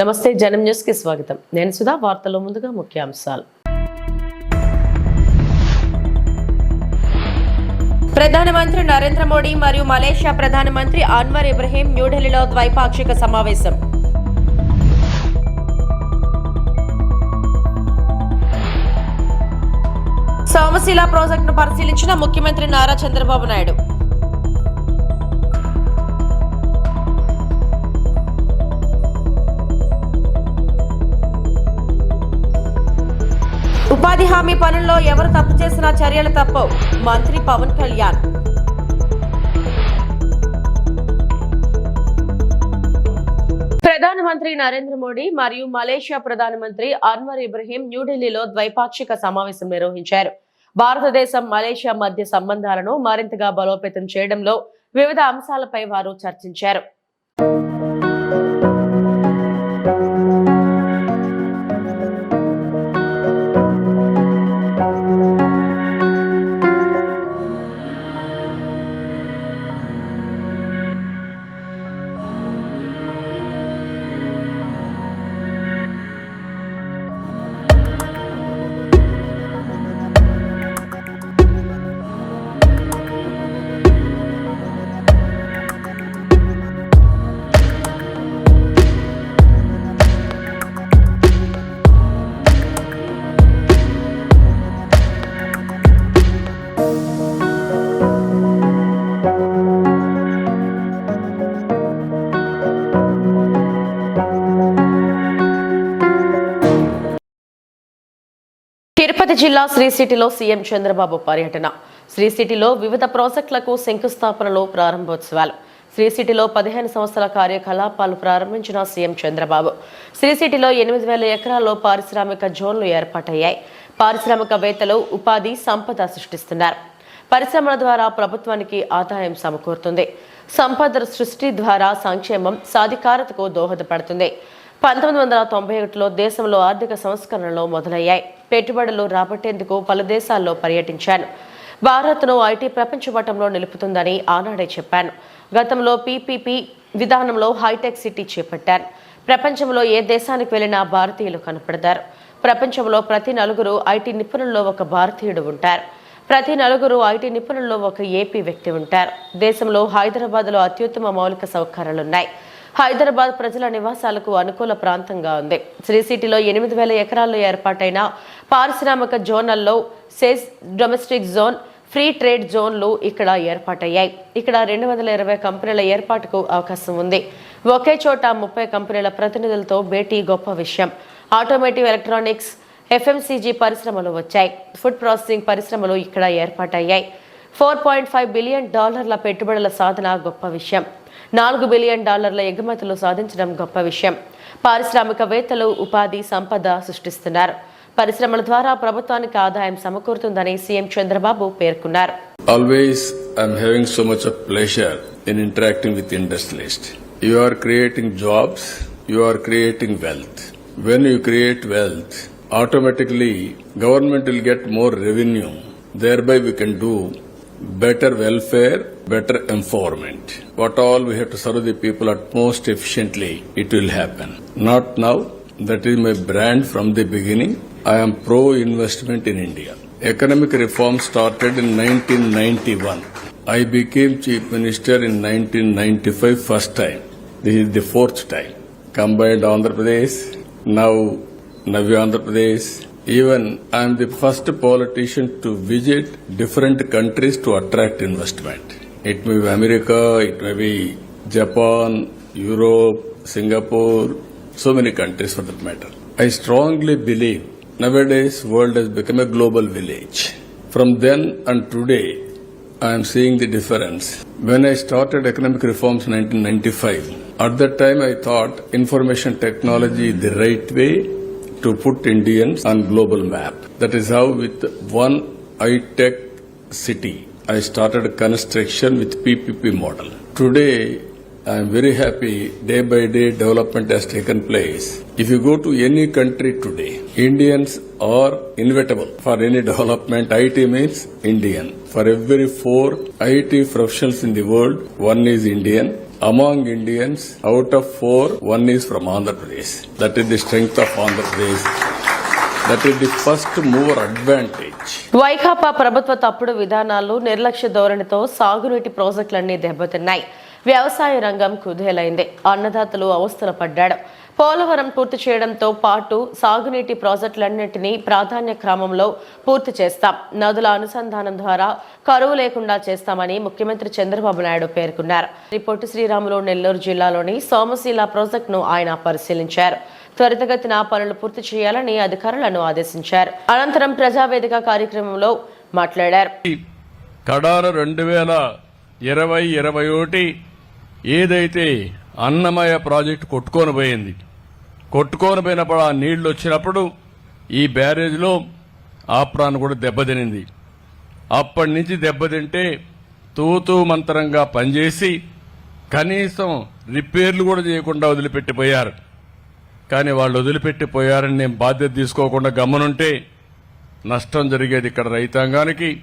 నమస్తే జనం న్యూస్కి స్వాగతం. నేను సుధా వార్తల్లో ముందుగా ముఖ్యాంశాలు. ప్రధానమంత్రి నరేంద్ర మోడీ మరియు మలేషియా ప్రధానమంత్రి అన్వర్ ఇబ్రహీం న్యూఢిల్లీలో ద్వైపాక్షిక సమావేశం. సోమశిల ప్రాజెక్టును పరిశీలించిన ముఖ్యమంత్రి నారా చంద్రబాబు నాయుడు. ఉపాధి హామీ పనుల్లో ఎవరు తప్పు చేసినా చర్యలు తప్పవు. మంత్రి పవన్ కళ్యాణ్. ప్రధానమంత్రి నరేంద్ర మోడీ మరియు మలేషియా ప్రధానమంత్రి అన్వర్ ఇబ్రహీం న్యూఢిల్లీలో ద్వైపాక్షిక సమావేశం నిర్వహించారు. భారతదేశం మలేషియా మధ్య సంబంధాలను మరింతగా బలోపేతం చేయడంలో వివిధ అంశాలపై వారు చర్చించారు. తిరుపతి జిల్లా శ్రీ సిటీలో సీఎం చంద్రబాబు పర్యటన. శ్రీ సిటీలో వివిధ ప్రాజెక్టులకు శంకుస్థాపనలో ప్రారంభోత్సవాలు. శ్రీ సిటీలో పదిహేను సంవత్సరాల కార్యకలాపాలు ప్రారంభించిన సీఎం చంద్రబాబు. శ్రీ సిటీలో ఎనిమిది వేల ఎకరాల్లో పారిశ్రామిక జోన్లు ఏర్పాటయ్యాయి. పారిశ్రామికవేత్తలు ఉపాధి సంపద సృష్టిస్తున్నారు. పరిశ్రమల ద్వారా ప్రభుత్వానికి ఆదాయం సమకూరుతుంది. సంపద సృష్టి ద్వారా సంక్షేమం సాధికారతకు దోహదపడుతుంది. పంతొమ్మిది వందల తొంభై ఒకటిలో దేశంలో ఆర్థిక సంస్కరణలు మొదలయ్యాయి. పెట్టుబడులు రాబట్టేందుకు పలు దేశాల్లో పర్యటించాను. భారత్ను ఐటీ ప్రపంచపటంలో నిలుపుతుందని ఆనాడే చెప్పాను. గతంలో పీపీపీ విధానంలో హైటెక్ సిటీ చేపట్టాను. ప్రపంచంలో ఏ దేశానికి వెళ్ళినా భారతీయులు కనపడతారు. ప్రపంచంలో ప్రతి నలుగురు ఐటీ నిపుణుల్లో ఒక భారతీయుడు ఉంటారు. ప్రతి నలుగురు ఐటీ నిపుణుల్లో ఒక ఏపీ వ్యక్తి ఉంటారు. దేశంలో హైదరాబాద్లో అత్యుత్తమ మౌలిక సౌకర్యాలున్నాయి. హైదరాబాద్ ప్రజల నివాసాలకు అనుకూల ప్రాంతంగా ఉంది. శ్రీ సిటీలో ఎనిమిది వేల ఎకరాల్లో ఏర్పాటైన పారిశ్రామిక జోనల్లో SEZ domestic zone free trade జోన్లు ఇక్కడ ఏర్పాటయ్యాయి. ఇక్కడ రెండు వందల ఇరవై కంపెనీల ఏర్పాటుకు అవకాశం ఉంది. ఒకే చోట ముప్పై కంపెనీల ప్రతినిధులతో భేటీ గొప్ప విషయం. ఆటోమేటివ్ ఎలక్ట్రానిక్స్ ఎఫ్ఎంసీజీ పరిశ్రమలు వచ్చాయి. ఫుడ్ ప్రాసెసింగ్ పరిశ్రమలు ఇక్కడ ఏర్పాటయ్యాయి. ఫోర్ పాయింట్ ఫైవ్ బిలియన్ డాలర్ల పెట్టుబడుల సాధన గొప్ప విషయం. నాలుగు బిలియన్ డాలర్ల ఎగుమతులు సాధించడం గొప్ప విషయం పారిశ్రామికవేత్తలు ఉపాధి సంపద సృష్టిస్తున్నారు పరిశ్రమల ద్వారా ప్రభుత్వానికి ఆదాయం సమకూరుతుందని సీఎం చంద్రబాబు పేర్కొన్నారు always I'm having so much of in interacting with industrialist you are creating jobs you are creating wealth when you create wealth automatically government get more revenue revenue. By we can do better welfare, better empowerment. What all we have to serve the people at most efficiently, it will happen. Not now. That is my brand from the beginning. I am pro investment in India. Economic reform started in 1991. I became chief minister in 1995 first time. This is the fourth time. Combined Andhra Pradesh, now Navya Andhra Pradesh. Even I am the first politician to visit different countries to attract investment. It may be America, it may be Japan, Europe, Singapore, so many countries for that matter. I strongly believe nowadays world has become a global village. From then and today, I am seeing the difference. When I started economic reforms in 1995, at that time I thought information technology is the right way to put Indians on global map. That is how with one high-tech city, I started construction with PPP model. Today, I am very happy day by day development has taken place. If you go to any country today, Indians are inevitable for any development. IT means Indian. For every four IT professionals in the world, one is Indian. Among Indians out of four one is from Andhra Pradesh that is the strength of Andhra Pradesh Vaikapa ప్రభుత్వ తప్పుడు విధానాలు నిర్లక్ష్య ధోరణితో సాగునీటి ప్రాజెక్టులన్నీ దెబ్బతిన్నాయి. వ్యవసాయ రంగం కుదేలైంది. అన్నదాతలు అవస్థలు పడ్డాడు. పోలవరం పూర్తి చేయడంతో పాటు సాగునీటి ప్రాజెక్టులన్నింటినీ ప్రాధాన్య క్రమంలో పూర్తి చేస్తాం. నదుల అనుసంధానం ద్వారా కరువు లేకుండా చేస్తామని ముఖ్యమంత్రి చంద్రబాబు నాయుడు పేర్కొన్నారు. రిపోర్టు శ్రీరాములు నెల్లూరు జిల్లాలోని సోమశీల ప్రాజెక్టును ఆయన పరిశీలించారు. త్వరితగతిన పనులు పూర్తి చేయాలని అధికారులను ఆదేశించారు. అనంతరం ప్రజావేదిక కార్యక్రమంలో మాట్లాడారు. కడారు రెండు వేల ఇరవై ఇరవై ఒకటి ఏదైతే అన్నమయ ప్రాజెక్టు కొట్టుకొని పోయింది కొట్టుకొని పోయినప్పుడు ఆ నీళ్ళు వచ్చినప్పుడు ఈ బ్యారేజ్లో ఆప్రాన్ కూడా దెబ్బతినింది. అప్పటి నుంచి దెబ్బతింటే తూతూ మంతరంగా పనిచేసి కనీసం రిపేర్లు కూడా చేయకుండా వదిలిపెట్టిపోయారు. కానీ వాళ్ళు వదిలిపెట్టిపోయారని నేను బాధ్యత తీసుకోకుండా గమనుంటే నష్టం జరిగేది ఇక్కడ రైతాంగానికి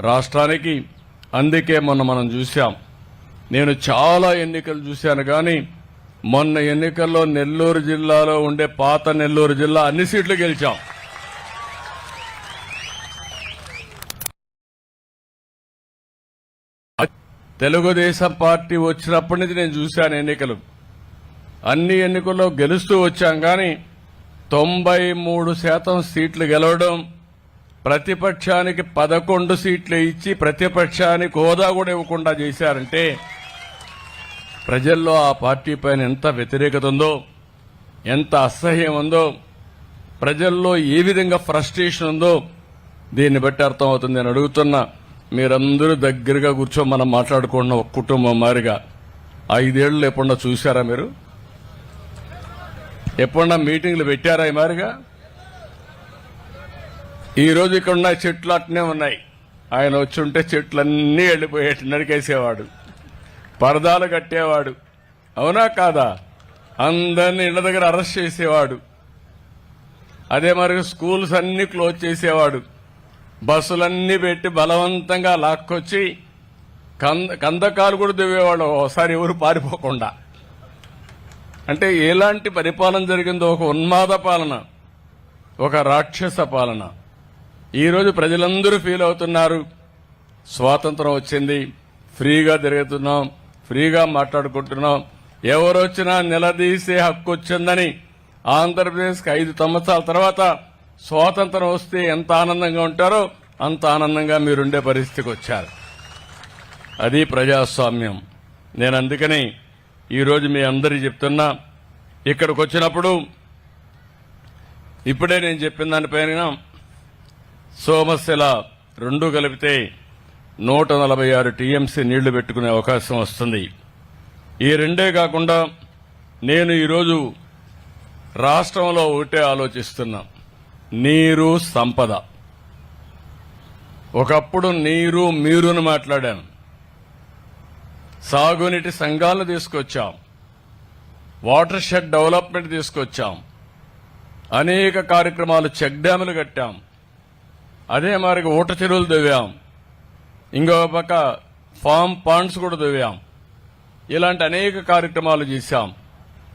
రాష్ట్రానికి. అందుకే మొన్న మనం చూశాం. నేను చాలా ఎన్నికలు చూశాను కానీ మొన్న ఎన్నికల్లో నెల్లూరు జిల్లాలో ఉండే పాత నెల్లూరు జిల్లా అన్ని సీట్లు గెలిచాం. తెలుగుదేశం పార్టీ వచ్చినప్పటి నుంచి నేను చూశాను ఎన్నికలు. అన్ని ఎన్నికల్లో గెలుస్తూ వచ్చాం కానీ తొంభై మూడు శాతం సీట్లు గెలవడం ప్రతిపక్షానికి పదకొండు సీట్లు ఇచ్చి ప్రతిపక్షానికి హోదా కూడా ఇవ్వకుండా చేశారంటే ప్రజల్లో ఆ పార్టీ పైన ఎంత వ్యతిరేకత ఉందో ఎంత అసహ్యం ఉందో ప్రజల్లో ఏ విధంగా ఫ్రస్ట్రేషన్ ఉందో దీన్ని బట్టి అర్థమవుతుంది నేను అడుగుతున్నా. మీరందరూ దగ్గరగా కూర్చొని మనం మాట్లాడుకున్న ఒక కుటుంబం మారిగా. ఐదేళ్ళు ఎప్పుడన్నా చూశారా మీరు? ఎప్పుడన్నా మీటింగ్లు పెట్టారా ఈ మారిగా? ఈ ఇక్కడ ఉన్న చెట్లు అట్నే ఉన్నాయి. ఆయన వచ్చి ఉంటే చెట్లన్నీ వెళ్ళిపోయేట్టు నరికేసేవాడు. పరదాలు కట్టేవాడు. అవునా కాదా? అందరిని ఇళ్ళ దగ్గర అరెస్ట్ చేసేవాడు. అదే మరి స్కూల్స్ అన్నీ క్లోజ్ చేసేవాడు. బస్సులన్నీ పెట్టి బలవంతంగా లాక్కొచ్చి కంద కందకాలు కూడా దువ్వేవాడు. ఒకసారి ఎవరు పారిపోకుండా. అంటే ఎలాంటి పరిపాలన జరిగిందో ఒక ఉన్మాద పాలన ఒక రాక్షస పాలన. ఈరోజు ప్రజలందరూ ఫీల్ అవుతున్నారు. స్వాతంత్రం వచ్చింది. ఫ్రీగా తిరుగుతున్నాం. ఫ్రీగా మాట్లాడుకుంటున్నాం. ఎవరు వచ్చినా నిలదీసే హక్కు వచ్చిందని ఆంధ్రప్రదేశ్కి ఐదు సంవత్సరాల తర్వాత స్వాతంత్రం వస్తే ఎంత ఆనందంగా ఉంటారో అంత ఆనందంగా మీరుండే పరిస్థితికి వచ్చారు. అది ప్రజాస్వామ్యం. నేను అందుకని ఈరోజు మీ అందరికీ చెప్తున్నా. ఇక్కడికి వచ్చినప్పుడు ఇప్పుడే నేను చెప్పిన దానిపైన సోమశిల రెండు కలిపితే నూట నలభై ఆరు టీఎంసీ నీళ్ళు పెట్టుకునే అవకాశం వస్తుంది. ఈ రెండే కాకుండా నేను ఈరోజు రాష్ట్రంలో ఒకటే ఆలోచిస్తున్నా. నీరు సంపద. ఒకప్పుడు నీరు మీరును మాట్లాడాను. సాగునీటి సంఘాలను తీసుకొచ్చాం. వాటర్ షెడ్ డెవలప్మెంట్ తీసుకొచ్చాం. అనేక కార్యక్రమాలు చెక్ డ్యాములు కట్టాం. అదే మరి ఊట చెరువులు దువ్వాం ఇంకో పక్క ఫామ్ పాండ్స్ కూడా తవ్వాం. ఇలాంటి అనేక కార్యక్రమాలు చేశాం.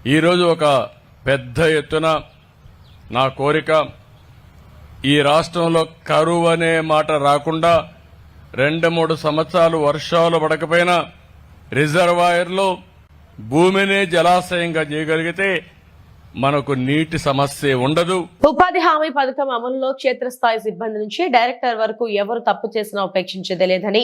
ఈరోజు ఒక పెద్ద ఎత్తున నా కోరిక ఈ రాష్ట్రంలో కరువు అనే మాట రాకుండా రెండు మూడు సంవత్సరాలు వర్షాలు పడకపోయినా రిజర్వాయర్లో భూమినే జలాశయంగా చేయగలిగితే మనకు నీటి సమస్య ఉండదు. ఉపాధి హామీ పథకం అమలులో క్షేత్రస్థాయి సిబ్బంది నుంచి డైరెక్టర్ వరకు ఎవరు తప్పు చేసినా ఉపేక్షించేదే లేదని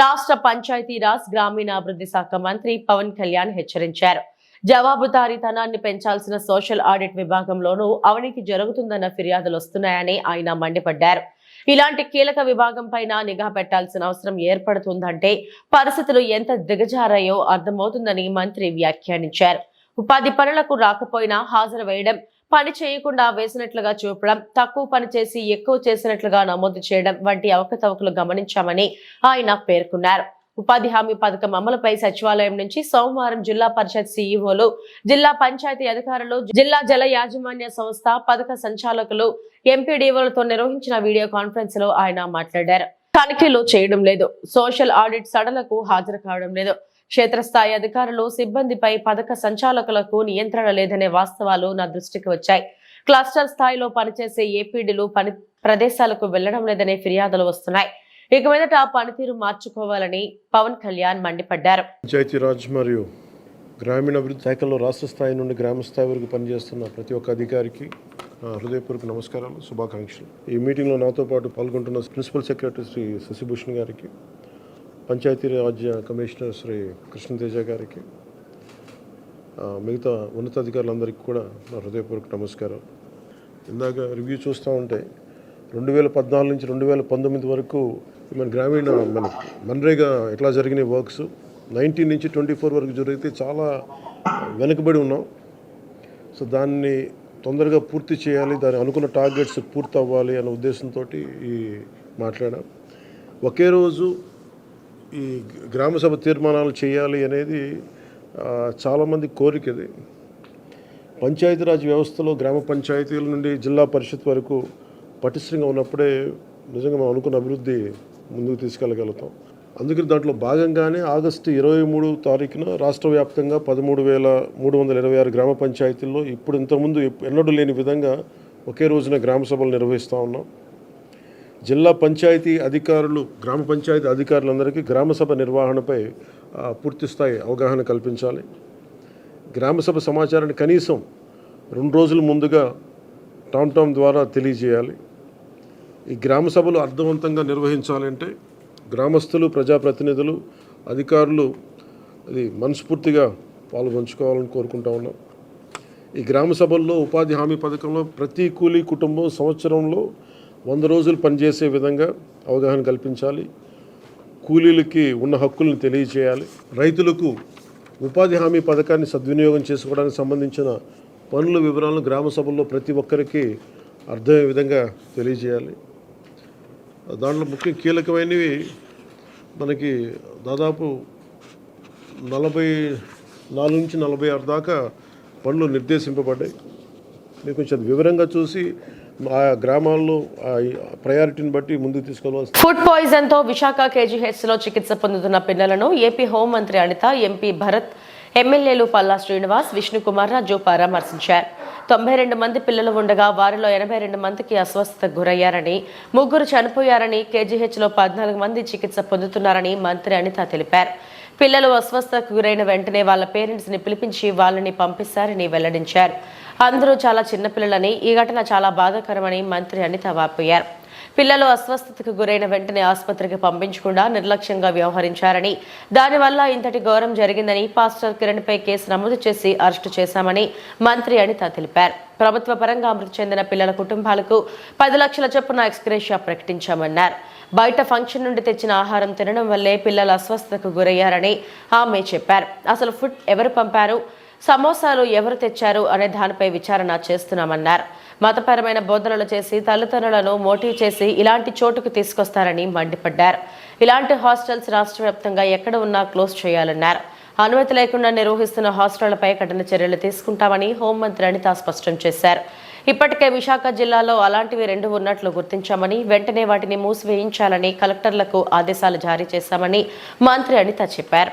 రాష్ట్ర పంచాయతీరాజ్ గ్రామీణాభివృద్ధి శాఖ మంత్రి పవన్ కళ్యాణ్ హెచ్చరించారు. జవాబుదారీతనాన్ని పెంచాల్సిన సోషల్ ఆడిట్ విభాగంలోనూ అవినీతి జరుగుతుందన్న ఫిర్యాదులు వస్తున్నాయని ఆయన మండిపడ్డారు. ఇలాంటి కీలక విభాగం పైన నిఘా పెట్టాల్సిన అవసరం ఏర్పడుతుందంటే పరిస్థితులు ఎంత దిగజారాయో అర్థమవుతుందని మంత్రి వ్యాఖ్యానించారు. ఉపాధి పనులకు రాకపోయినా హాజరు వేయడం పని చేయకుండా వేసినట్లుగా చూపడం తక్కువ పని చేసి ఎక్కువ చేసినట్లుగా నమోదు చేయడం వంటి అవకతవకలు గమనించామని ఆయన పేర్కొన్నారు. ఉపాధి హామీ పథకం అమలుపై సచివాలయం నుంచి సోమవారం జిల్లా పరిషత్ సీఈఓలు జిల్లా పంచాయతీ అధికారులు జిల్లా జల యాజమాన్య సంస్థ పథక సంచాలకులు ఎంపీడీఓలతో నిర్వహించిన వీడియో కాన్ఫరెన్స్లో ఆయన మాట్లాడారు. తనిఖీలు చేయడం లేదు. సోషల్ ఆడిట్ సడలకు హాజరు కావడం లేదు. క్షేత్రస్థాయి అధికారులు సిబ్బందిపై పథక సంచాలకులకు నియంత్రణ లేదనే వాస్తవాలు నా దృష్టికి వచ్చాయి. క్లస్టర్ స్థాయిలో పనిచేసే ఏపీడీలు పని ప్రదేశాలకు వెళ్ళడం లేదనే ఫిర్యాదులు వస్తున్నాయి. ఇక మీదట ఆ పనితీరు మార్చుకోవాలని పవన్ కళ్యాణ్ మండిపడ్డారు. పంచాయతీరాజ్ మరియు గ్రామీణాభివృద్ధి శాఖలో రాష్ట్ర స్థాయి నుండి గ్రామ స్థాయి వరకు పనిచేస్తున్న ప్రతి ఒక్క అధికారికి హృదయపూర్వక నమస్కారాలు శుభాకాంక్షలు. ఈ మీటింగ్లో నాతో పాటు పాల్గొంటున్న ప్రిన్సిపల్ సెక్రటరీ శ్రీ శశిభూషణ్ గారికి పంచాయతీరాజ్ కమిషనర్ శ్రీ కృష్ణతేజ గారికి మిగతా ఉన్నతాధికారులందరికీ కూడా నా హృదయపూర్వక నమస్కారం ఇందాక రివ్యూ చూస్తూ ఉంటే రెండు వేల పద్నాలుగు నుంచి రెండు వేల పంతొమ్మిది వరకు మన గ్రామీణ మన మన్రేగా ఎట్లా జరిగినాయి వర్క్స్ నైన్టీన్ నుంచి ట్వంటీ ఫోర్ వరకు జరిగితే చాలా వెనుకబడి ఉన్నాం. సో దాన్ని తొందరగా పూర్తి చేయాలి దాని అనుకున్న టార్గెట్స్ పూర్తి అవ్వాలి అనే ఉద్దేశంతో ఈ మాట్లాడాం. ఒకే రోజు ఈ గ్రామ సభ తీర్మానాలు చేయాలి అనేది చాలామంది కోరికది పంచాయతీరాజ్ వ్యవస్థలో గ్రామ పంచాయతీల నుండి జిల్లా పరిషత్ వరకు పటిష్టంగా ఉన్నప్పుడే నిజంగా మనం అనుకున్న అభివృద్ధి ముందుకు తీసుకెళ్ళగలుగుతాం. అందుకని దాంట్లో భాగంగానే ఆగస్టు ఇరవై మూడు తారీఖున రాష్ట్ర వ్యాప్తంగా పదమూడు వేల మూడు వందల ఇరవై ఆరు గ్రామ పంచాయతీల్లో ఇప్పుడు ఇంతకుముందు ఎన్నడూ లేని విధంగా ఒకే రోజున గ్రామ సభలు నిర్వహిస్తూ ఉన్నాం. జిల్లా పంచాయతీ అధికారులు గ్రామ పంచాయతీ అధికారులందరికీ గ్రామ సభ నిర్వహణపై పూర్తిస్థాయి పూర్తి స్థాయి అవగాహన కల్పించాలి. గ్రామ సభ సమాచారాన్ని కనీసం రెండు రోజుల ముందుగా టామ్ టామ్ ద్వారా తెలియజేయాలి. ఈ గ్రామ సభలు అర్థవంతంగా నిర్వహించాలంటే గ్రామస్తులు ప్రజాప్రతినిధులు అధికారులు అది మనస్ఫూర్తిగా పాల్గొంచుకోవాలని కోరుకుంటా ఉన్నాం. ఈ గ్రామ సభల్లో ఉపాధి హామీ పథకంలో ప్రతి కూలీ కుటుంబం సంవత్సరంలో వంద రోజులు పనిచేసే విధంగా అవగాహన కల్పించాలి. కూలీలకి ఉన్న హక్కులను తెలియచేయాలి రైతులకు ఉపాధి హామీ పథకాన్ని సద్వినియోగం చేసుకోవడానికి సంబంధించిన పనుల వివరాలను గ్రామ సభల్లో ప్రతి ఒక్కరికి అర్థమయ్యే విధంగా తెలియజేయాలి. దాంట్లో ముఖ్య కీలకమైనవి మనకి దాదాపు నలభై నాలుగు నుంచి నలభై ఆరు దాకా పనులు నిర్దేశింపబడ్డాయి. మీరు కొంచెం వివరంగా చూసి ఆ గ్రామాల్లో ప్రయారిటీని బట్టి ముందుకు తీసుకెళ్ళవలసి ఫుడ్ పాయిజన్తో విశాఖ కేజీహెచ్లో చికిత్స పొందుతున్న పిల్లలను ఏపీ హోంమంత్రి అనిత ఎంపీ భరత్ ఎమ్మెల్యేలు పల్లా శ్రీనివాస్ విష్ణుకుమార్ రాజు పరామర్శించారు. తొంభై రెండు మంది పిల్లలు ఉండగా వారిలో ఎనభై రెండు మందికి అస్వస్థతకు గురయ్యారని ముగ్గురు చనిపోయారని కేజీహెచ్లో పద్నాలుగు మంది చికిత్స పొందుతున్నారని మంత్రి అనిత తెలిపారు. పిల్లలు అస్వస్థతకు గురైన వెంటనే వాళ్ళ పేరెంట్స్ని పిలిపించి వాళ్ళని పంపిస్తారని వెల్లడించారు. అందరూ చాలా చిన్నపిల్లలని ఈ ఘటన చాలా బాధాకరమని మంత్రి అనిత వాపోయారు. పిల్లలు అస్వస్థతకు గురైన వెంటనే ఆసుపత్రికి పంపించకుండా నిర్లక్ష్యంగా వ్యవహరించారని దానివల్ల ఇంతటి ఘోరం జరిగిందని పాస్టర్ కిరణ్పై కేసు నమోదు చేసి అరెస్టు చేశామని మంత్రి అనిత తెలిపారు. ప్రభుత్వ పరంగా మృతి చెందిన పిల్లల కుటుంబాలకు పది లక్షల చొప్పున ఎక్స్గ్రేషియా ప్రకటించామన్నారు. బయట ఫంక్షన్ నుండి తెచ్చిన ఆహారం తినడం వల్లే పిల్లలు అస్వస్థతకు గురయ్యారని ఆమె చెప్పారు. అసలు ఫుడ్ ఎవరు పంపారు? సమోసాలు ఎవరు తెచ్చారు? అనే దానిపై విచారణ చేస్తున్నామన్నారు. మతపరమైన బోధనలు చేసి తల్లిదండ్రులను మోటివ్ చేసి ఇలాంటి చోటుకు తీసుకొస్తారని మండిపడ్డారు. ఇలాంటి హాస్టల్స్ రాష్ట్ర వ్యాప్తంగా ఎక్కడ ఉన్నా క్లోజ్ చేయాలన్నారు. అనుమతి లేకుండా నిర్వహిస్తున్న హాస్టళ్ళపై కఠిన చర్యలు తీసుకుంటామని హోంమంత్రి అనిత స్పష్టం చేశారు. ఇప్పటికే విశాఖ జిల్లాలో అలాంటివి రెండు ఉన్నట్లు గుర్తించామని వెంటనే వాటిని మూసివేయించాలని కలెక్టర్లకు ఆదేశాలు జారీ చేశామని మంత్రి అనిత చెప్పారు.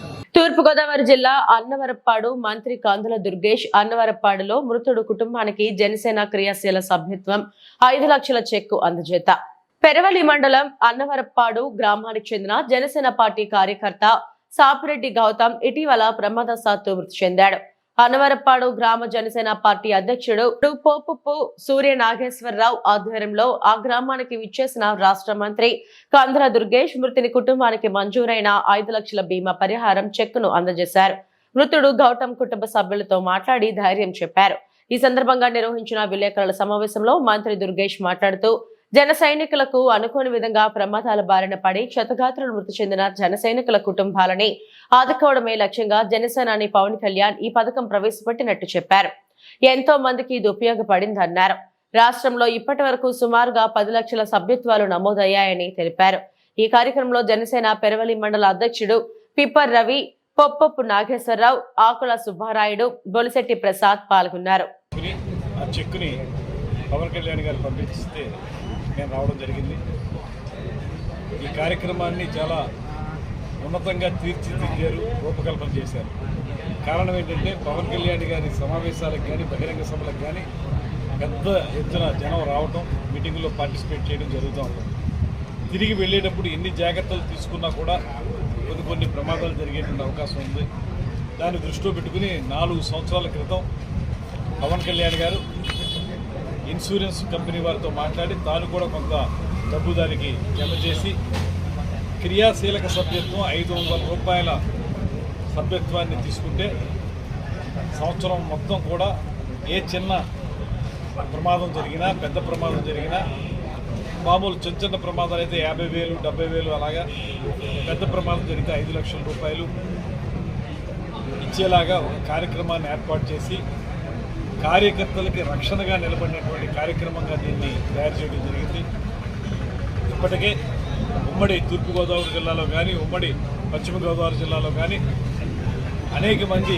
తూర్పుగోదావరి జిల్లా అన్నవరప్పాడు మంత్రి కందుల దుర్గేష్ అన్నవరప్పాడులో మృతుడు కుటుంబానికి జనసేన క్రియాశీల సభ్యత్వం ఐదు లక్షల చెక్కు అందజేత. పెరవలి మండలం అన్నవరప్పాడు గ్రామానికి చెందిన జనసేన పార్టీ కార్యకర్త సాపిరెడ్డి గౌతమ్ ఇటీవల ప్రమాదశాత్తు మృతి చెందాడు. అనవరపాడు గ్రామ జనసేన పార్టీ అధ్యక్షుడు పోపుప్పు సూర్య నాగేశ్వరరావు ఆధ్వర్యంలో ఆ గ్రామానికి విచ్చేసిన రాష్ట్ర మంత్రి కంద్ర దుర్గేష్ మృతిని కుటుంబానికి మంజూరైన ఐదు లక్షల బీమా పరిహారం చెక్కును అందజేశారు. మృతుడు గౌతమ్ కుటుంబ సభ్యులతో మాట్లాడి ధైర్యం చెప్పారు. ఈ సందర్భంగా నిర్వహించిన విలేకరుల సమావేశంలో మంత్రి దుర్గేష్ మాట్లాడుతూ జన సైనికులకు అనుకోని విధంగా ప్రమాదాల బారిన పడి క్షతగాత్రులు మృతి చెందిన జన సైనికుల కుటుంబాలని ఆదుకోవడమే లక్ష్యంగా జనసేనాని పవన్ కళ్యాణ్ ఈ పథకం ప్రవేశపెట్టినట్టు చెప్పారు. ఎంతో మందికి ఇది ఉపయోగపడిందన్నారు. రాష్ట్రంలో ఇప్పటి వరకు సుమారుగా పది లక్షల సభ్యత్వాలు నమోదయ్యాయని తెలిపారు. ఈ కార్యక్రమంలో జనసేన పెరవలి మండల అధ్యక్షుడు పిప్పర్ రవి పొప్పప్పు నాగేశ్వరరావు ఆకుల సుబ్బారాయుడు బొలిశెట్టి ప్రసాద్ పాల్గొన్నారు. పవన్ కళ్యాణ్ గారు పంపిస్తే నేను రావడం జరిగింది. ఈ కార్యక్రమాన్ని చాలా ఉన్నతంగా తీర్చిదిద్దారు రూపకల్పన చేశారు. కారణం ఏంటంటే పవన్ కళ్యాణ్ గారి సమావేశాలకు కానీ బహిరంగ సభలకు కానీ పెద్ద ఎత్తున జనం రావటం మీటింగుల్లో పార్టిసిపేట్ చేయడం జరుగుతూ ఉంటుంది తిరిగి వెళ్ళేటప్పుడు ఎన్ని జాగ్రత్తలు తీసుకున్నా కూడా కొన్ని కొన్ని ప్రమాదాలు జరిగేటువంటి అవకాశం ఉంది. దాన్ని దృష్టిలో పెట్టుకుని నాలుగు సంవత్సరాల క్రితం పవన్ కళ్యాణ్ గారు ఇన్సూరెన్స్ కంపెనీ వారితో మాట్లాడి తాను కూడా కొంత డబ్బు దానికి జమ చేసి క్రియాశీలక సభ్యత్వం ఐదు వందల రూపాయల సభ్యత్వాన్ని తీసుకుంటే సంవత్సరం మొత్తం కూడా ఏ చిన్న ప్రమాదం జరిగినా పెద్ద ప్రమాదం జరిగినా మామూలు చిన్న చిన్న ప్రమాదాలు అయితే యాభై వేలు డెబ్బై వేలు అలాగా పెద్ద ప్రమాదం జరిగితే ఐదు లక్షల రూపాయలు ఇచ్చేలాగా ఒక కార్యక్రమాన్ని ఏర్పాటు చేసి కార్యకర్తలకి రక్షణగా నిలబడినటువంటి కార్యక్రమంగా దీన్ని తయారు చేయడం జరిగింది. ఇప్పటికే ఉమ్మడి తూర్పుగోదావరి జిల్లాలో కానీ ఉమ్మడి పశ్చిమ గోదావరి జిల్లాలో కానీ అనేక మంది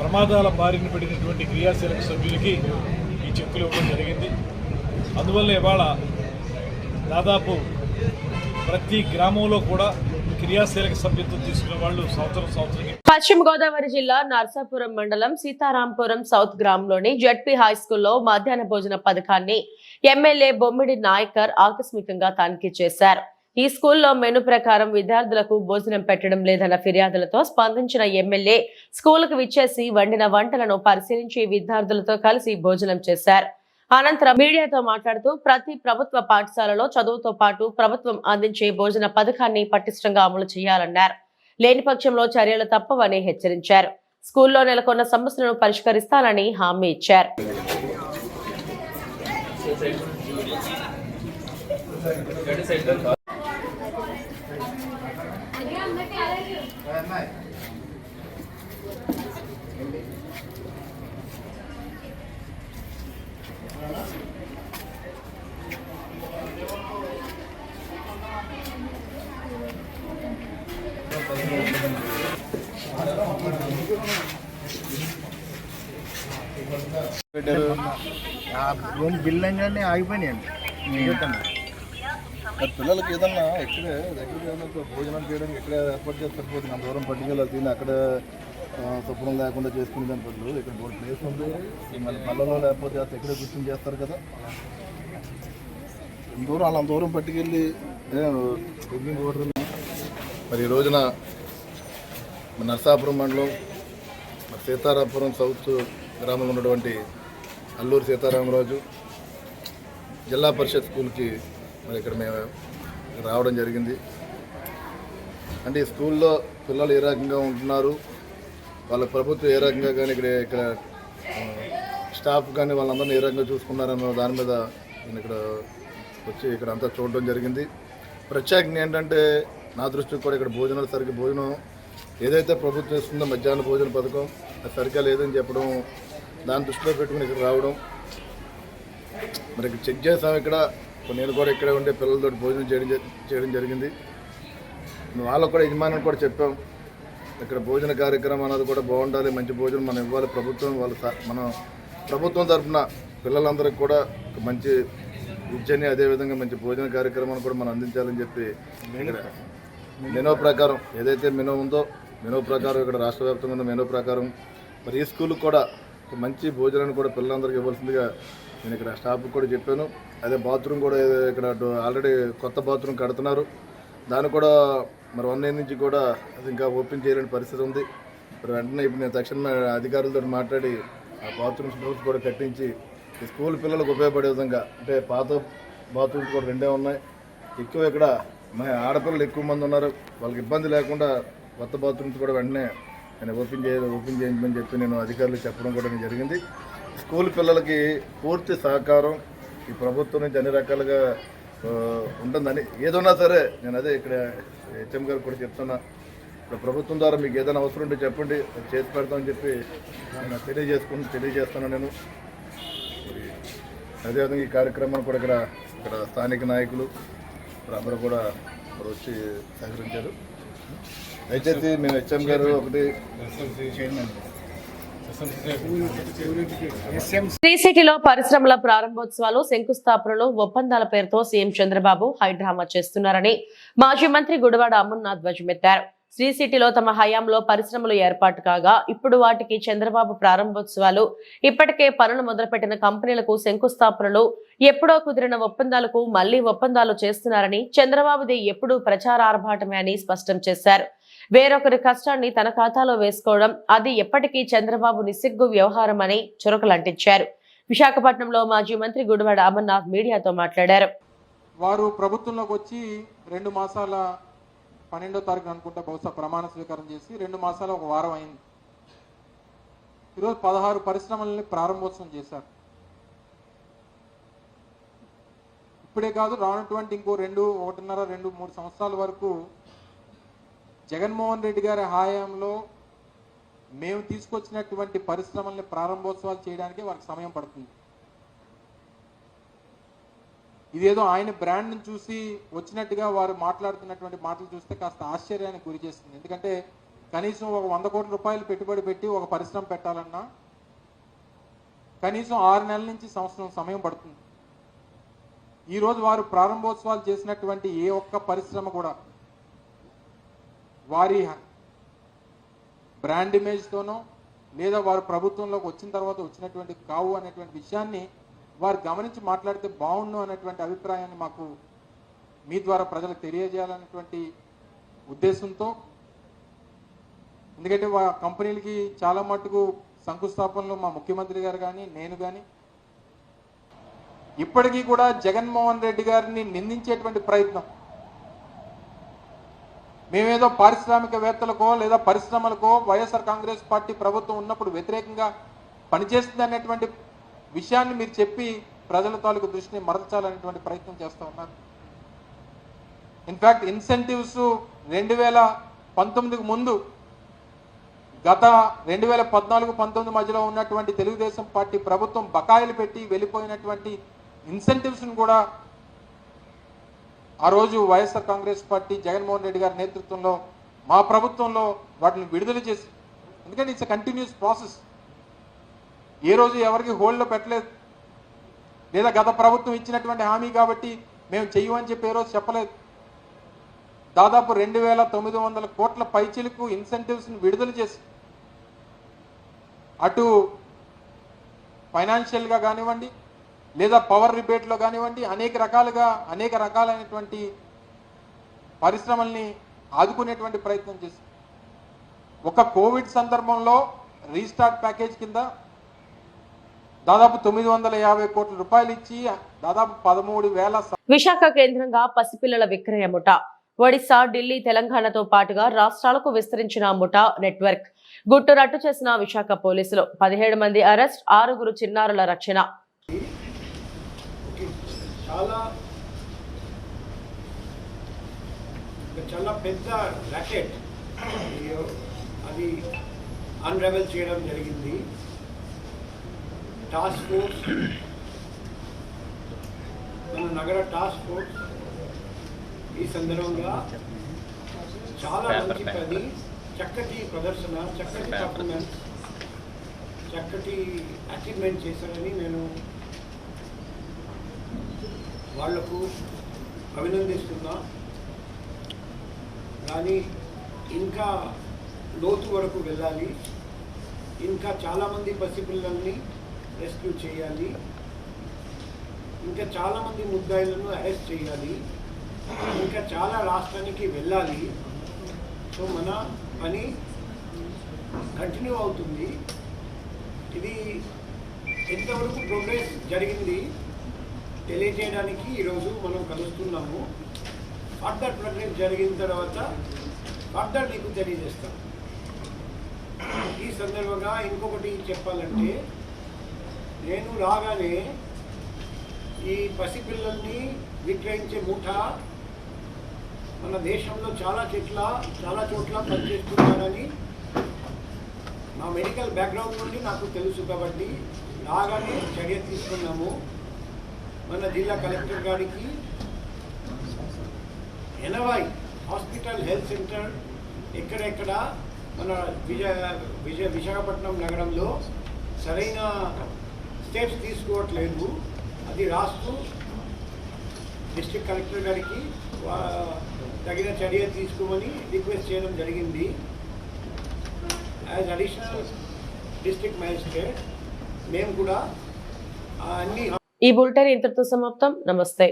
ప్రమాదాల బారిన పడినటువంటి క్రియాశీలక సభ్యులకి ఈ చెక్కులు ఇవ్వడం జరిగింది. అందువల్ల ఇవాళ దాదాపు ప్రతి గ్రామంలో కూడా క్రియాశీలక సభ్యత్వం వాళ్ళు సంవత్సరం సంవత్సరం పశ్చిమ గోదావరి జిల్లా నర్సాపురం మండలం సీతారాంపురం సౌత్ గ్రామంలోని జడ్పీ హై స్కూల్లో మధ్యాహ్న భోజన పథకాన్ని ఎమ్మెల్యే బొమ్మిడి నాయకర్ ఆకస్మికంగా తనిఖీ చేశారు. ఈ స్కూల్లో మెను ప్రకారం విద్యార్థులకు భోజనం పెట్టడం లేదన్న ఫిర్యాదులతో స్పందించిన ఎమ్మెల్యే స్కూల్కు విచ్చేసి వండిన వంటలను పరిశీలించి విద్యార్థులతో కలిసి భోజనం చేశారు. అనంతరం మీడియాతో మాట్లాడుతూ ప్రతి ప్రభుత్వ పాఠశాలలో చదువుతో పాటు ప్రభుత్వం అందించే భోజన పథకాన్ని పటిష్టంగా అమలు చేయాలన్నారు. లేని పక్షంలో చర్యలు తప్పవని హెచ్చరించారు. స్కూల్లో నెలకొన్న సమస్యలను పరిష్కరిస్తానని హామీ ఇచ్చారు. పెట్టారు. అన్నీ ఆగిపోయినాయండి. పిల్లలకి ఏదన్నా ఎక్కడ దగ్గర భోజనం చేయడానికి ఎక్కడ ఏర్పాటు చేస్తే సరిపోతుంది. అంత దూరం పట్టుకెళ్ళాలి తిని అక్కడ శుభ్రం లేకుండా చేసుకునే దాని బదులు ఇక్కడ బోర్డు ప్లేస్ ఉంది. మళ్ళీ పళ్ళలో లేకపోతే ఎక్కడే కూర్చొని చేస్తారు కదా. దూరం అలా దూరం పట్టుకెళ్ళి మరి ఈ రోజున నరసాపురం మండలం సీతారాపురం సౌత్ గ్రామంలో ఉన్నటువంటి అల్లూరు సీతారామరాజు జిల్లా పరిషత్ స్కూల్కి మరి ఇక్కడ మేము రావడం జరిగింది. అంటే ఈ స్కూల్లో పిల్లలు ఏ రకంగా ఉంటున్నారు వాళ్ళ ప్రభుత్వం ఏ రకంగా కానీ ఇక్కడ ఇక్కడ స్టాఫ్ కానీ వాళ్ళందరినీ ఏ రకంగా చూసుకున్నారన్న దాని మీద నేను ఇక్కడ వచ్చి ఇక్కడ అంతా చూడడం జరిగింది. ప్రత్యేకంగా ఏంటంటే నా దృష్టికి కూడా ఇక్కడ భోజనాలు సరిగ్గా భోజనం ఏదైతే ప్రభుత్వం ఇస్తుందో మధ్యాహ్న భోజన పథకం అది సరిగ్గా లేదని చెప్పడం దాన్ని దృష్టిలో పెట్టుకుని ఇక్కడ రావడం. మరి ఇక్కడ చెక్ చేసాం ఇక్కడ. నేను కూడా ఇక్కడే ఉండే పిల్లలతో భోజనం చేయడం చేయడం జరిగింది. వాళ్ళకు కూడా యజమాని కూడా చెప్పాం. ఇక్కడ భోజన కార్యక్రమం అనేది కూడా బాగుండాలి. మంచి భోజనం మనం ఇవ్వాలి. ప్రభుత్వం వాళ్ళ మన ప్రభుత్వం తరఫున పిల్లలందరికీ కూడా ఒక మంచి విద్యని అదేవిధంగా మంచి భోజన కార్యక్రమాన్ని కూడా మనం అందించాలని చెప్పి మెనో ప్రకారం. ఏదైతే మెనో ఉందో మెనో ప్రకారం ఇక్కడ రాష్ట్ర వ్యాప్తంగా ఉన్న మెనో ప్రకారం మరి ఈ స్కూల్కి కూడా మంచి భోజనాన్ని కూడా పిల్లలందరికీ ఇవ్వాల్సిందిగా నేను ఇక్కడ స్టాఫ్కి కూడా చెప్పాను. అదే బాత్రూమ్ కూడా ఇక్కడ ఆల్రెడీ కొత్త బాత్రూమ్ కడుతున్నారు. దాన్ని కూడా మరి వన్ ఇయర్ నుంచి కూడా అది ఇంకా ఓపెన్ చేయలేని పరిస్థితి ఉంది. మరి వెంటనే ఇప్పుడు నేను తక్షణమే అధికారులతో మాట్లాడి ఆ బాత్రూమ్స్ డోర్స్ కూడా కట్టించి ఈ స్కూల్ పిల్లలకు ఉపయోగపడే విధంగా అంటే పాత బాత్రూమ్స్ కూడా రెండే ఉన్నాయి. ఎక్కువ ఇక్కడ మా ఆడపిల్లలు ఎక్కువ మంది ఉన్నారు. వాళ్ళకి ఇబ్బంది లేకుండా కొత్త బాత్రూమ్స్ కూడా వెంటనే నేను ఓపెన్ చేయ ఓపెన్ చేయమని చెప్పి నేను అధికారులు చెప్పడం కూడా జరిగింది. స్కూల్ పిల్లలకి పూర్తి సహకారం ఈ ప్రభుత్వం నుంచి అన్ని రకాలుగా ఉంటుందని. ఏదన్నా సరే నేను అదే ఇక్కడ హెచ్ఎం గారు కూడా చెప్తున్నా. ఇప్పుడు ప్రభుత్వం ద్వారా మీకు ఏదైనా అవసరం ఉంటే చెప్పండి. చేతి చేసి పెడతామని చెప్పి నేను తెలియజేసుకుని తెలియజేస్తాను నేను. మరి అదేవిధంగా ఈ కార్యక్రమాన్ని కూడా ఇక్కడ ఇక్కడ స్థానిక నాయకులు మరి అందరూ కూడా వచ్చి సహకరించారు. దయచేసి మేము హెచ్ఎం గారు ఒకటి శ్రీ సిటీలో పరిశ్రమల ప్రారంభోత్సవాలు శంకుస్థాపనలు ఒప్పందాల పేరుతో సీఎం చంద్రబాబు హైడ్రామా చేస్తున్నారని మాజీ మంత్రి గుడివాడ అమర్నాథ్ ధ్వజమెత్తారు. శ్రీ సిటీలో తమ హయాంలో పరిశ్రమలు ఏర్పాటు కాగా ఇప్పుడు వాటికి చంద్రబాబు ప్రారంభోత్సవాలు ఇప్పటికే పనులు మొదలుపెట్టిన కంపెనీలకు శంకుస్థాపనలు ఎప్పుడో కుదిరిన ఒప్పందాలకు మళ్ళీ ఒప్పందాలు చేస్తున్నారని చంద్రబాబుది ఎప్పుడూ ప్రచార ఆర్భాటమే అని స్పష్టం చేశారు. వేరొకరి కష్టాన్ని తన ఖాతాలో వేసుకోవడం అది ఎప్పటికీ చంద్రబాబు నిస్సిగ్గు వ్యవహారం అని చురకలంటించారు. విశాఖపట్నంలో మాజీ మంత్రి గుడివాడ అమర్నాథ్ మీడియాతో మాట్లాడారు. వారు ప్రభుత్వంలోకి వచ్చి రెండు మాసాల పన్నెండో తారీఖు అనుకుంటా బహుశా ప్రమాణ స్వీకారం చేసి రెండు మాసాల ఒక వారం అయింది. ఈరోజు పదహారు పరిశ్రమల్ని ప్రారంభోత్సవం చేశారు. ఇప్పుడే కాదు రానటువంటి ఇంకో రెండు ఒకటిన్నర రెండు మూడు సంవత్సరాల వరకు జగన్మోహన్ రెడ్డి గారి హయాంలో మేము తీసుకొచ్చినటువంటి పరిశ్రమల్ని ప్రారంభోత్సవాలు చేయడానికి వారికి సమయం పడుతుంది. ఇదేదో ఆయన బ్రాండ్ని చూసి వచ్చినట్టుగా వారు మాట్లాడుతున్నటువంటి మాటలు చూస్తే కాస్త ఆశ్చర్యానికి గురి చేస్తుంది. ఎందుకంటే కనీసం ఒక వంద కోట్ల రూపాయలు పెట్టుబడి పెట్టి ఒక పరిశ్రమ పెట్టాలన్నా కనీసం ఆరు నెలల నుంచి సంవత్సరం సమయం పడుతుంది. ఈరోజు వారు ప్రారంభోత్సవాలు చేసినటువంటి ఏ ఒక్క పరిశ్రమ కూడా వారి బ్రాండ్ ఇమేజ్తోనో లేదా వారు ప్రభుత్వంలోకి వచ్చిన తర్వాత వచ్చినటువంటి కావు అనేటువంటి విషయాన్ని వారు గమనించి మాట్లాడితే బాగుండు అనేటువంటి అభిప్రాయాన్ని మాకు మీ ద్వారా ప్రజలకు తెలియజేయాలనేటువంటి ఉద్దేశంతో ఎందుకంటే వా కంపెనీలకి చాలా మటుకు శంకుస్థాపనలు మా ముఖ్యమంత్రి గారు కానీ నేను కానీ ఇప్పటికీ కూడా జగన్మోహన్ రెడ్డి గారిని నిందించేటువంటి ప్రయత్నం. మేమేదో పారిశ్రామికవేత్తలకో లేదా పరిశ్రమలకో వైఎస్ఆర్ కాంగ్రెస్ పార్టీ ప్రభుత్వం ఉన్నప్పుడు వ్యతిరేకంగా పనిచేస్తుంది అనేటువంటి విషయాన్ని మీరు చెప్పి ప్రజల తాలూకు దృష్టిని మరల్చాలనేటువంటి ప్రయత్నం చేస్తూ ఉన్నారు. ఇన్ఫ్యాక్ట్ ఇన్సెంటివ్స్ రెండు వేల పంతొమ్మిదికి ముందు గత రెండు వేల పద్నాలుగు పంతొమ్మిది మధ్యలో ఉన్నటువంటి తెలుగుదేశం పార్టీ ప్రభుత్వం బకాయిలు పెట్టి వెళ్ళిపోయినటువంటి ఇన్సెంటివ్స్ను కూడా ఆ రోజు వైఎస్ఆర్ కాంగ్రెస్ పార్టీ జగన్మోహన్ రెడ్డి గారి నేతృత్వంలో మా ప్రభుత్వంలో వాటిని విడుదల చేసి ఎందుకంటే ఇట్స్ కంటిన్యూస్ ప్రాసెస్ ఏ రోజు ఎవరికి హోల్డ్లో పెట్టలేదు. లేదా గత ప్రభుత్వం ఇచ్చినటువంటి హామీ కాబట్టి మేము చెయ్యమని చెప్పి ఏ రోజు చెప్పలేదు. దాదాపు రెండు వేల తొమ్మిది వందల కోట్ల పైచిలకు ఇన్సెంటివ్స్ని విడుదల చేసి అటు ఫైనాన్షియల్గా కానివ్వండి లేదా పవర్ రిబేట్లో కానివ్వండి అనేక రకాలుగా అనేక రకాలైనటువంటి పరిశ్రమల్ని ఆదుకునేటువంటి ప్రయత్నం చేసి ఒక కోవిడ్ సందర్భంలో రీస్టార్ట్ ప్యాకేజ్ కింద దాదాపు తొమ్మిది వందల యాభై కోట్ల రూపాయలు ఇచ్చి దాదాపు పదమూడు వేల విశాఖ కేంద్రంగా పసిపిల్లల విక్రయ ముఠ. ఒడిశా ఢిల్లీ తెలంగాణతో పాటుగా రాష్ట్రాలకు విస్తరించిన ముఠా నెట్వర్క్. గుట్టు రట్టు చేసిన విశాఖ పోలీసులు పదిహేడు మంది అరెస్ట్ ఆరుగురు చిన్నారుల రక్షణ. చాలా చాలా పెద్ద ర్యాకెట్ అది అన్రెవెల్ చేయడం జరిగింది. టాస్క్ ఫోర్స్ మన నగర టాస్క్ ఫోర్స్ ఈ సందర్భంగా చాలా మంచి పని చక్కటి ప్రదర్శన చక్కటి పర్ఫార్మెన్స్ చక్కటి అచీవ్మెంట్ చేశారని నేను వాళ్ళకు అభినందిస్తున్నా. కానీ ఇంకా లోతు వరకు వెళ్ళాలి. ఇంకా చాలామంది పసిపిల్లల్ని రెస్క్యూ చేయాలి. ఇంకా చాలామంది ముద్దాయిలను అరెస్ట్ చేయాలి. ఇంకా చాలా రాష్ట్రానికి వెళ్ళాలి. సో మన పని కంటిన్యూ అవుతుంది. ఇది ఎంతవరకు ప్రోగ్రెస్ జరిగింది? తెలియజేయడానికి ఈరోజు మనం కలుస్తున్నాము. ఫర్దర్ ప్రక్రియ జరిగిన తర్వాత ఫర్దర్ నీకు తెలియజేస్తాం. ఈ సందర్భంగా ఇంకొకటి చెప్పాలంటే నేను రాగానే ఈ పసిపిల్లల్ని విక్రయించే ముఠ మన దేశంలో చాలా చెట్ల చాలా చోట్ల పనిచేస్తున్నారని నా మెడికల్ బ్యాక్గ్రౌండ్ నుండి నాకు తెలుసు కాబట్టి రాగానే చర్య తీసుకున్నాము. మన జిల్లా కలెక్టర్ గారికి ఎనభై హాస్పిటల్ హెల్త్ సెంటర్ ఎక్కడెక్కడ మన విజయ విజయ విశాఖపట్నం నగరంలో సరైన స్టెప్స్ తీసుకోవట్లేదు. అది రాస్తూ డిస్ట్రిక్ట్ కలెక్టర్ గారికి తగిన చర్య తీసుకోమని రిక్వెస్ట్ చేయడం జరిగింది. యాజ్ అడిషనల్ డిస్ట్రిక్ట్ మ్యాజిస్ట్రేట్ మేము కూడా అన్ని ఈ బులెటిన్ ఇంతటితో సమాప్తం. నమస్తే.